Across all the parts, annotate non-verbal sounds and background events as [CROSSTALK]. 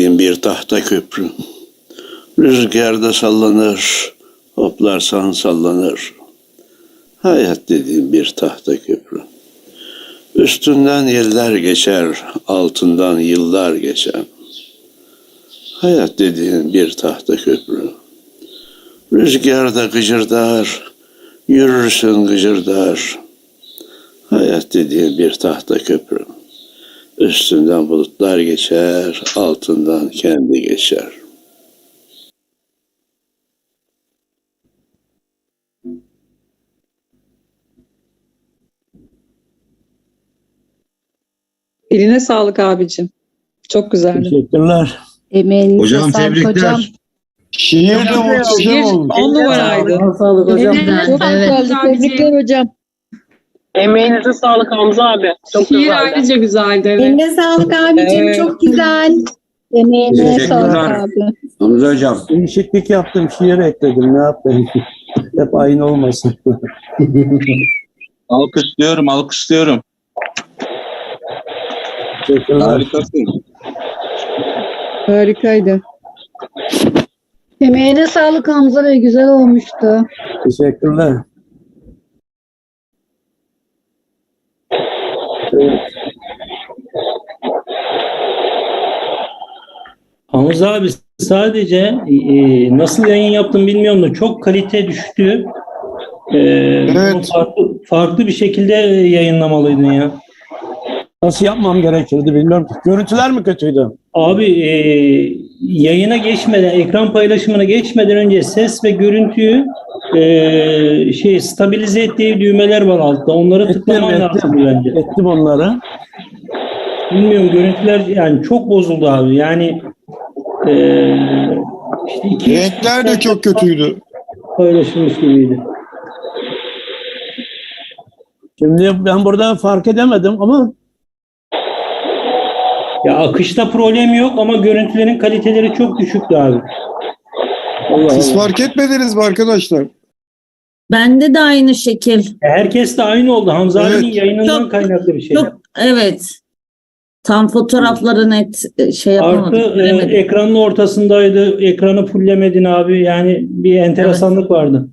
dediğim bir tahta köprü. Rüzgarda sallanır, hoplarsan sallanır. Hayat dediğim bir tahta köprü. Üstünden yıllar geçer, altından yıllar geçer. Hayat dediğin bir tahta köprü. Rüzgarda gıcırdar, yürürsün gıcırdar. Hayat dediğin bir tahta köprü. Üstünden bulutlar geçer, altından kendi geçer. Eline sağlık abicim. Çok güzeldi. Teşekkürler. Emeğinize Hocam sağlık tebrikler. hocam. Şiir de muhteşem olmuş. On numaraydı. Sağlık hocam. Evet, Çok güzeldi. Tebrikler hocam. Emeğinize sağlık Hamza abi. Çok Şiir güzeldi. ayrıca güzeldi. Evet. Eline sağlık abicim. Evet. Çok güzel. Emeğine Teşekkürler. sağlık abi. Hamza hocam. Değişiklik yaptım. Şiir ekledim. Ne yapayım? [LAUGHS] Hep aynı olmasın. [LAUGHS] Alkışlıyorum, alkışlıyorum. Teşekkürler. Harikasın. Harikaydı. Emeğine sağlık Hamza Bey. Güzel olmuştu. Teşekkürler. Hamza abi sadece e, nasıl yayın yaptım bilmiyorum da çok kalite düştü. E, bunu farklı, farklı bir şekilde yayınlamalıydın ya. Nasıl yapmam gerekirdi bilmiyorum. Görüntüler mi kötüydü? Abi e, yayına geçmeden, ekran paylaşımına geçmeden önce ses ve görüntüyü e, şey stabilize ettiği düğmeler var altta. Onları Ettim, tıklaman ettim. lazım bence. Ettim onları. Bilmiyorum görüntüler yani çok bozuldu abi. Yani e, işte iki Renkler de çok kötüydü. paylaşılmış gibiydi. Şimdi ben burada fark edemedim ama Ya akışta problem yok ama görüntülerin kaliteleri çok düşüktü abi. Allah Siz Allah. fark etmediniz mi arkadaşlar? Bende de aynı şekil. Herkes de aynı oldu. Hamza Evet. abinin yayınından Çok- kaynaklı bir şey. Çok evet. Tam fotoğrafları net e, şey yapamadım. Artı e, göremedim. ekranın ortasındaydı. Ekranı fullemedin abi. Yani bir enteresanlık vardı.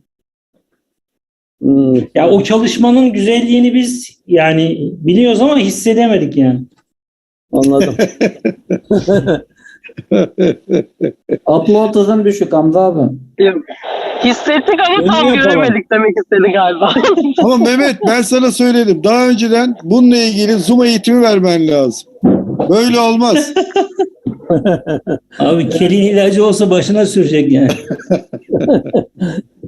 hmm, Ya o çalışmanın güzelliğini biz yani biliyoruz ama hissedemedik yani. anladım. [LAUGHS] Upload hızın düşük Hamza abi. Hissettik ama Önlüyor tam falan. göremedik demek istedi galiba. [LAUGHS] Ama Mehmet ben sana söyledim. Daha önceden bununla ilgili Zoom eğitimi vermen lazım. Böyle olmaz. Abi kelin ilacı olsa başına sürecek yani.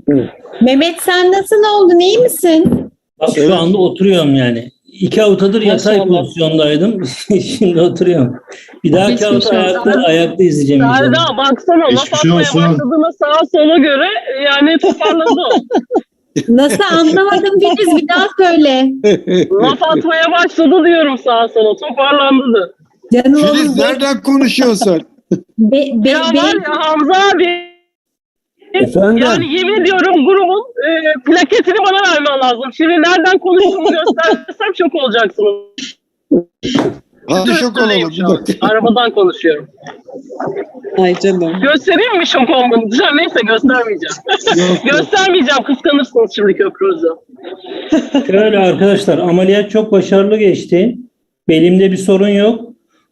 [LAUGHS] Mehmet sen nasıl oldun? İyi misin? Bak şu anda oturuyorum yani. İki haftadır yatay Maşallah. pozisyondaydım. [LAUGHS] Şimdi oturuyorum. Bir dahaki hafta olsun. ayakta, ayakta izleyeceğim. Ferda baksana laf Geçmiş atmaya olsun. başladığına sağa sola göre yani toparladı o. [LAUGHS] Nasıl anlamadım Filiz bir daha söyle. laf atmaya başladı diyorum sağa sola toparlandı da. Canım Filiz nereden konuşuyorsun? Be, be, Ya var ya Hamza abi Efendim? yani yemin ediyorum grubun e, plaketini bana vermen lazım. Şimdi nereden konuştuğumu [LAUGHS] göstersem şok olacaksınız. Hadi şok olalım. Arabadan konuşuyorum. Ay canım. Göstereyim mi şok olmanızı? Neyse göstermeyeceğim. göstermeyeceğim. Kıskanırsınız şimdi köprünüzü. Şöyle arkadaşlar ameliyat çok başarılı geçti. Belimde bir sorun yok.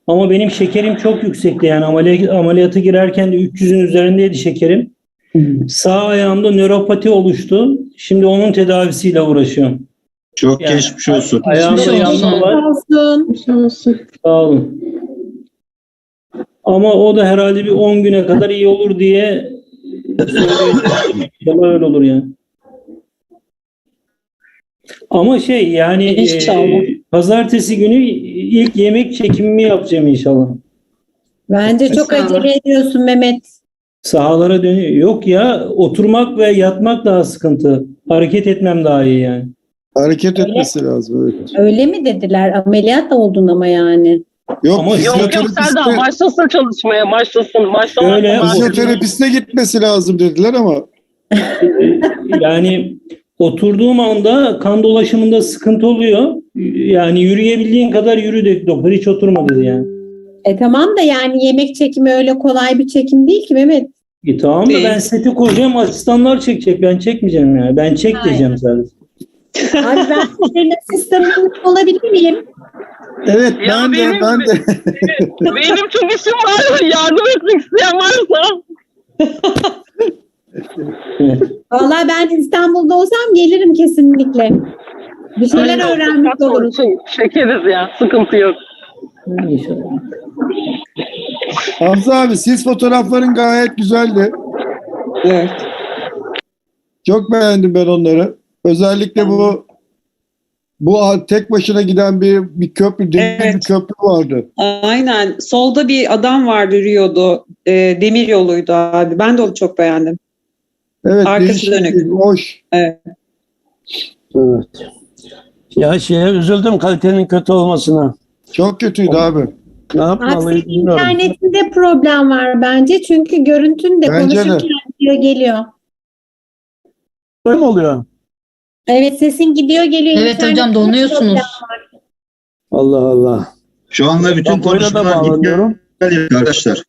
Ama benim şekerim çok yüksekti. Yani ameliyat, ameliyata girerken de 300'ün üzerindeydi şekerim. Sağ ayağımda nöropati oluştu. Şimdi onun tedavisiyle uğraşıyorum. Çok Yani geçmiş olsun. Ayağımda yanma var. olsun. Sağ olun. Ama o da herhalde bir 10 güne kadar iyi olur diye söylüyorum. İnşallah öyle olur yani. Ama şey yani İnşallah. e, pazartesi günü ilk yemek çekimimi yapacağım inşallah. Bence çok İnşallah. acele ediyorsun Mehmet. Sahalara dönüyor. Yok ya oturmak ve yatmak daha sıkıntı. Hareket etmem daha iyi yani. Hareket etmesi lazım. Evet. Öyle mi dediler? Ameliyat oldun ama yani. Yok, Ama Yok yok fizyoterapiste, Serdar başlasın çalışmaya başlasın. Başlamak Öyle, lazım. fizyoterapiste gitmesi lazım dediler ama [LAUGHS] Yani oturduğum anda kan dolaşımında sıkıntı oluyor. Yani yürüyebildiğin kadar yürü dedi doktor. Hiç oturma dedi yani. E tamam da yani yemek çekimi öyle kolay bir çekim değil ki Mehmet. E, tamam da Değil. ben seti kuracağım. Asistanlar çekecek. Ben çekmeyeceğim ya. Ben çek diyeceğim sadece. [LAUGHS] Abi ben sizlerin asistanınız olabilir miyim? Evet Ya ben de benim- ben de. [LAUGHS] Benim çok işim var. Yardım etmek isteyen varsa. [LAUGHS] Vallahi ben İstanbul'da olsam gelirim kesinlikle. Bir şeyler öğrenmiş oluruz. Çekeriz ya. Sıkıntı yok. İnşallah. Hamza abi siz fotoğrafların gayet güzeldi. Evet. Çok beğendim ben onları. Özellikle bu bu tek başına giden bir bir köprü, demir bir Evet. köprü vardı. Aynen. Solda bir adam vardı yürüyordu. E, demir yoluydu abi. Ben de onu çok beğendim. Evet, Arkası dönük. hoş. Evet. Evet. Ya şeye üzüldüm kalitenin kötü olmasına. Çok kötüydü abi. Ne Abi yapmalıyım senin bilmiyorum. internetinde problem var bence. Çünkü görüntün de Bence de. konuşurken gidiyor geliyor. Böyle mi oluyor? Evet sesin gidiyor geliyor. Evet İnternette hocam donuyorsunuz. problem. Allah Allah. Şu anda bütün Bak buraya da konuşmalar bağlanıyorum. iptal arkadaşlar.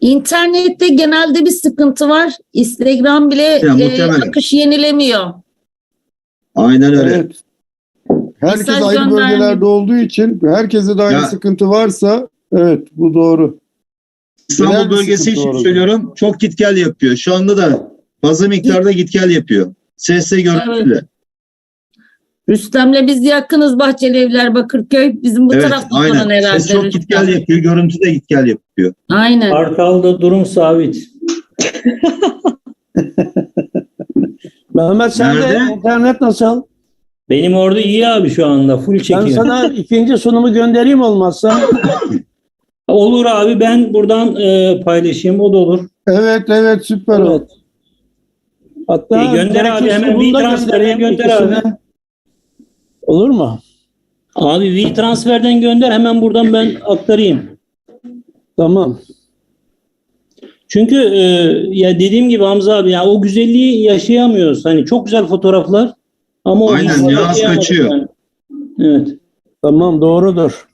İnternette genelde bir sıkıntı var. Instagram bile Ya, e, muhtemelen. akış yenilemiyor. Aynen öyle. Evet. Herkes Mesaj ayrı gönderdim. bölgelerde olduğu için herkese de aynı Ya. sıkıntı varsa evet bu doğru. Genel İstanbul bir bölgesi için orada. söylüyorum. Çok git gel yapıyor. Şu anda da fazla miktarda git gel yapıyor. Sesle görüntüyle. Rüstem'le biz yakınız Bahçeli Evler Bakırköy. Bizim bu Evet tarafta falan aynen. herhalde. Ses çok git Rüstem. gel yapıyor. Görüntü de git gel yapıyor. Aynen. Kartal'da durum sabit. [LAUGHS] Mehmet sen de Nerede? internet nasıl? Benim orada iyi abi şu anda. Full Ben çekiyor. sana ikinci sunumu göndereyim olmazsa. Olur abi ben buradan e, paylaşayım. O da olur. Evet evet süper evet. Hatta E, gönder abi, hemen bir göndereyim gönder abi. Olur mu? Abi V transferden gönder hemen buradan ben aktarayım. Tamam. Çünkü e, ya dediğim gibi Hamza abi ya o güzelliği yaşayamıyoruz. Hani çok güzel fotoğraflar ama o Aynen, nüans yaşayamadık kaçıyor. yani. Evet. Tamam doğrudur.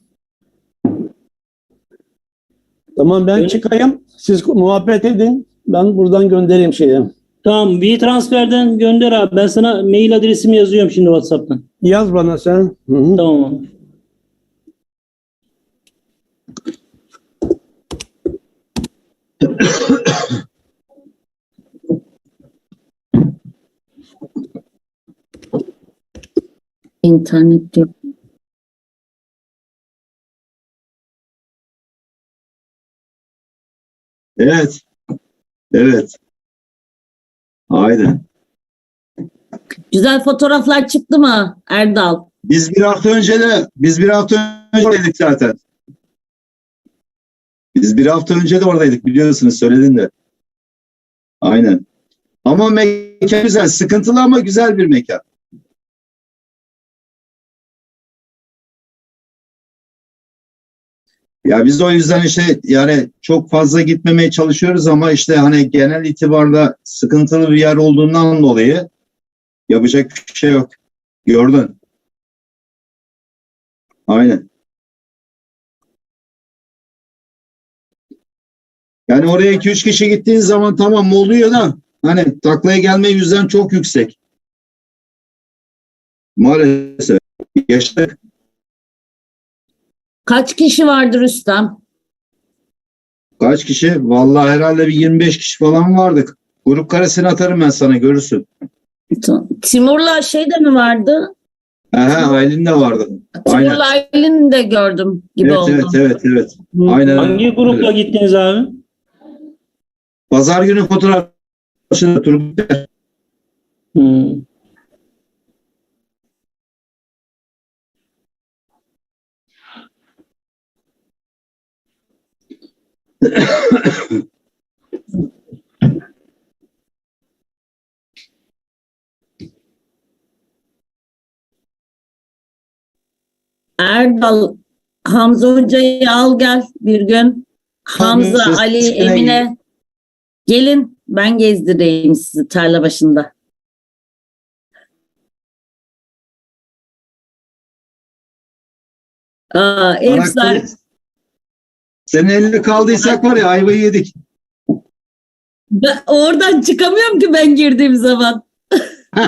Tamam ben Öyle- çıkayım. Siz muhabbet edin. Ben buradan göndereyim şeyi. Tamam V transferden gönder abi. Ben sana mail adresimi yazıyorum şimdi WhatsApp'tan. Yaz bana sen. Hı hı. Tamam abi. [COUGHS] [COUGHS] İnternette. Evet. Evet. Aynen. Güzel fotoğraflar çıktı mı Erdal? Biz bir hafta önce de biz bir hafta önce oradaydık zaten. Biz bir hafta önce de oradaydık biliyorsunuz söyledin de. Aynen. Ama mekan güzel. Sıkıntılı ama güzel bir mekan. Ya biz o yüzden işte yani çok fazla gitmemeye çalışıyoruz ama işte hani genel itibarla sıkıntılı bir yer olduğundan dolayı yapacak bir şey yok. Gördün. Aynen. Yani oraya 2-3 kişi gittiğin zaman tamam oluyor da hani taklaya gelme yüzden çok yüksek. Maalesef. Yaşadık. Kaç kişi vardır Rüstem? Kaç kişi? Vallahi herhalde bir 25 kişi falan vardık. Grup karesini atarım ben sana görürsün. Timur'la şey de mi vardı? Aha, Aylin de vardı. Aynen. Timur'la Aylin'i de gördüm gibi Evet, oldu. evet, evet, evet. Hı. Aynen. Hangi grupla öyle. gittiniz abi? Pazar günü fotoğraf Turgut Hmm. Erdal, Hamza Hoca'yı al gel bir gün. Hamza, Hamza, Ali, Emine. Gelin ben gezdireyim sizi tarla başında. Aa, ev sahibi- Senin elinde kaldıysak var ya ayvayı yedik. Ben oradan çıkamıyorum ki ben girdiğim zaman. [LAUGHS]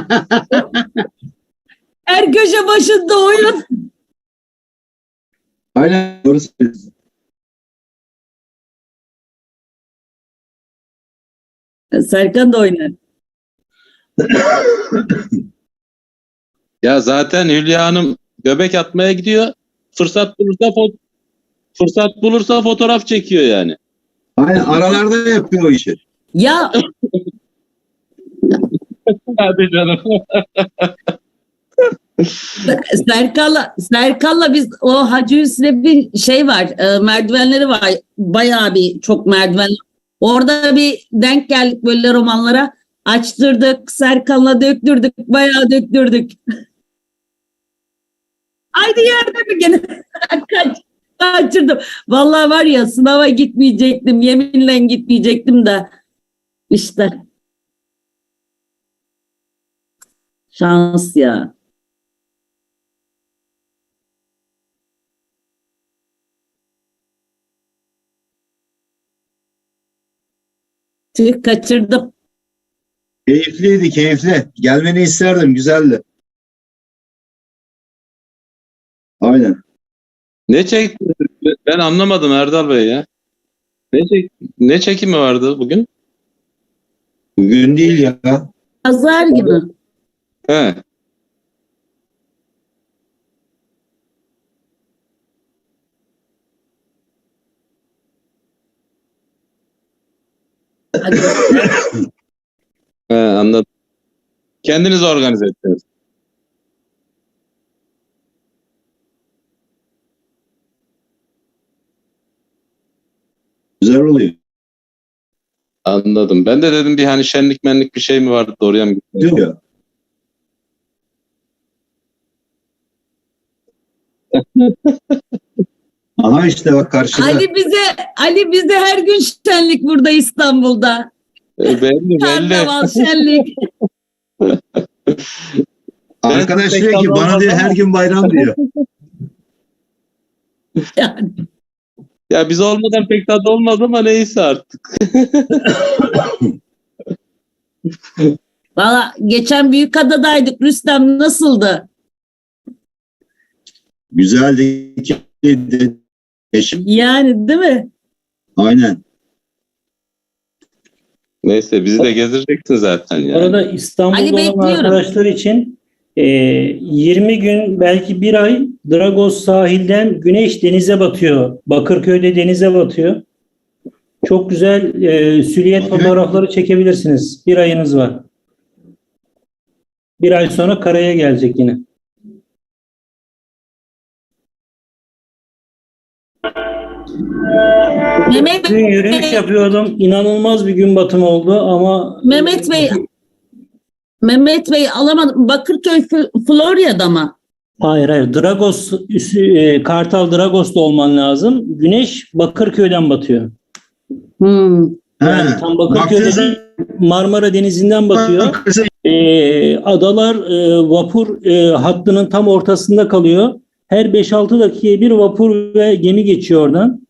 Her köşe başında oyun. Aynen doğru söylüyorsun. Serkan da oynar. Ya zaten Hülya Hanım göbek atmaya gidiyor. Fırsat bulursa fırsat bulursa fotoğraf çekiyor yani. Aynen aralarda yapıyor o işi. Ya Hadi canım. [LAUGHS] Serkan'la Serkan'la biz o Hacı Hüsnü'ne bir şey var. e, merdivenleri var. Bayağı bir çok merdiven. Orada bir denk geldik böyle romanlara. Açtırdık. Serkan'la döktürdük. Bayağı döktürdük. [LAUGHS] Aynı yerde mi gene? [LAUGHS] Kaç, kaçırdım. Vallahi var ya sınava gitmeyecektim. Yeminle gitmeyecektim de. İşte. Şans ya. Tüh kaçırdım. Keyifliydi keyifli. Gelmeni isterdim güzeldi. Aynen. Ne çek? Ben anlamadım Erdal Bey ya. Ne çek? Ne çekimi vardı bugün? Bugün değil ya. Pazar günü. He. He anladım. Kendiniz organize ettiniz. Güzel oluyor. Anladım. Ben de dedim bir hani şenlik menlik bir şey mi vardı oraya mı gittiniz? Diyor ya. [LAUGHS] Aha işte bak karşıda. Ali bize Ali bize her gün şenlik burada İstanbul'da. E, belli belli. Karnaval şenlik. Arkadaş diyor ki bana diyor her gün bayram diyor. [LAUGHS] Yani. Ya biz olmadan pek tadı olmadı ama neyse artık. [LAUGHS] Valla geçen Büyükada'daydık. Rüstem nasıldı? Güzeldi. keyifliydi. Eşim. Yani değil mi? Aynen. Neyse bizi de gezdireceksin zaten Bu yani. arada İstanbul'da Ali olan bekliyorum. arkadaşlar için e, 20 gün belki bir ay Dragos sahilden güneş denize batıyor. Bakırköy'de denize batıyor. Çok güzel e, süliyet Bakıyor. fotoğrafları çekebilirsiniz. Bir ayınız var. Bir ay sonra karaya gelecek yine. Mehmet, Dün yürüyüş yapıyordum. İnanılmaz bir gün batımı oldu ama Mehmet Bey Mehmet Bey alamadım. Bakırköy Florya'da mı? Hayır hayır. Dragos, e, Kartal Dragos'ta olman lazım. Güneş Bakırköy'den batıyor. Hmm. Yani He. tam Bakırköy'de Baktığınızda- değil, Marmara Denizi'nden batıyor. E, adalar e, vapur e, hattının tam ortasında kalıyor. Her 5-6 dakikaya bir vapur ve gemi geçiyor oradan.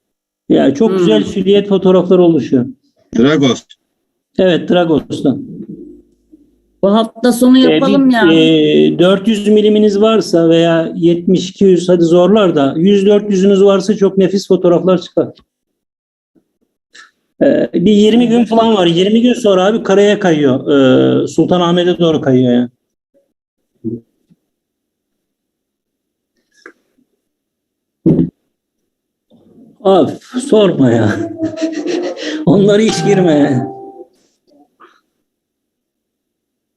Yani çok Hmm. güzel süliyet fotoğrafları oluşuyor. Dragos. Evet Dragos'tan. Bu hafta sonu E, yapalım ya. e, 400 miliminiz varsa veya 70-200 hadi zorlar da 100-400'ünüz varsa çok nefis fotoğraflar çıkar. E, bir 20 gün falan var. 20 gün sonra abi karaya kayıyor. E, Sultanahmet'e doğru kayıyor yani. Abi sorma ya. Onları hiç girme yani.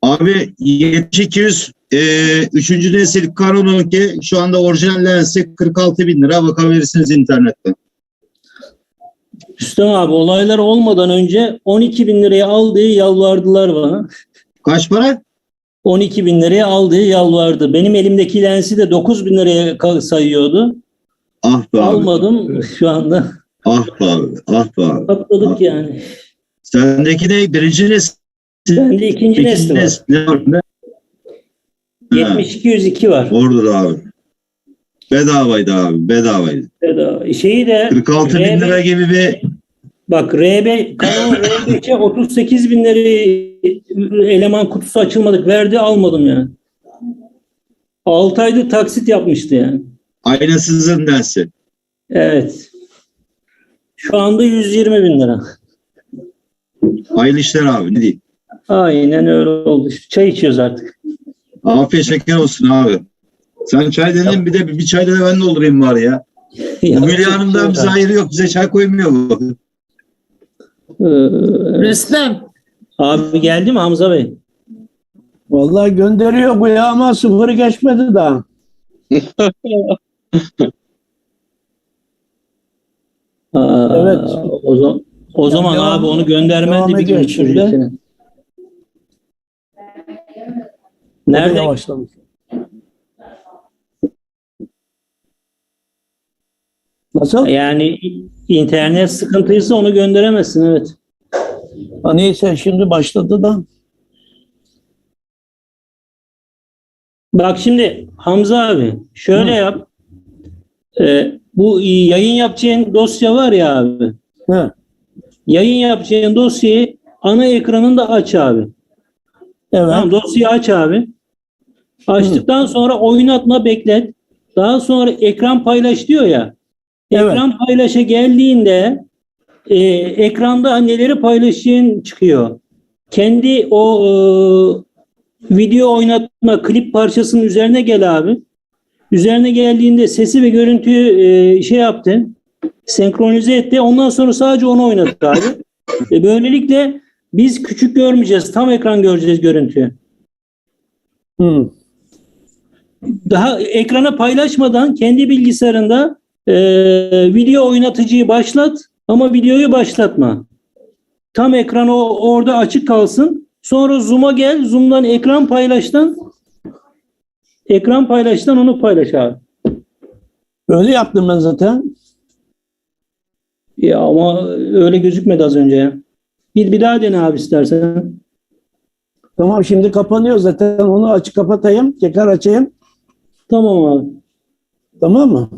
Abi 7200 e, 3. nesil Canon ki şu anda orijinal lensi 46 bin lira bakabilirsiniz internetten. Rüstem abi olaylar olmadan önce 12 bin liraya al diye yalvardılar bana. Kaç para? 12 bin liraya al diye yalvardı. Benim elimdeki lensi de 9 bin liraya sayıyordu. Ah be abi. Almadım şu anda. Ah be abi. Ah be abi. Patladık yani. Sendeki ne? Birinci nesil. Bende ikinci nesli var. nesil. Ne var? Ne? 7202 var. Ordur abi. Bedavaydı abi bedavaydı. Bedava. Şeyi de 46 bin RB lira gibi bir Bak RB Canon R5'e 38 bin lira eleman kutusu açılmadık. Verdi almadım yani. 6 aydır taksit yapmıştı yani. aynasızın dersi. Evet. Şu anda 120 bin lira. Hayırlı işler abi ne diyeyim. Aynen öyle oldu. Çay içiyoruz artık. Afiyet şeker olsun abi. Sen çay dedin bir de bir çay da ben doldurayım bari ya. [LAUGHS] Hülya Hanım'dan bize hayır yok. Bize çay koymuyor bu. Ee, Rüstem. abi geldi mi Hamza Bey? Vallahi gönderiyor bu ya ama sıfırı geçmedi daha. [LAUGHS] Aa, Evet. O zaman, o zaman Devam- abi onu göndermez devam de bir ediyor gün şimdi. Nerede? Yavaşlamış. Nasıl? Yani internet sıkıntıysa onu gönderemezsin evet. Ha, neyse şimdi başladı da. Bak şimdi Hamza abi şöyle yap. Ee, bu yayın yapacağın dosya var ya abi. He. Yayın yapacağın dosyayı ana ekranında aç abi. Evet. Tamam dosyayı aç abi. Açtıktan sonra oynatma beklet. Daha sonra ekran paylaş diyor ya. Evet. Ekran paylaşa geldiğinde e, ekranda neleri paylaşacağın çıkıyor. Kendi o e, video oynatma klip parçasının üzerine gel abi. Üzerine geldiğinde sesi ve görüntüyü e, şey yaptı. Senkronize etti. Ondan sonra sadece onu oynattı abi. E, böylelikle biz küçük görmeyeceğiz. Tam ekran göreceğiz görüntüyü. Hı. Daha ekrana paylaşmadan kendi bilgisayarında e, video oynatıcıyı başlat ama videoyu başlatma. Tam ekran o orada açık kalsın. Sonra zoom'a gel. Zoom'dan ekran paylaştan ekran paylaştan onu paylaş abi. Öyle yaptım ben zaten. Ya ama öyle gözükmedi az önce ya. Bir, bir daha dene abi istersen. Tamam şimdi kapanıyor zaten. Onu açık kapatayım. Tekrar açayım. Tamam abi. Tamam mı?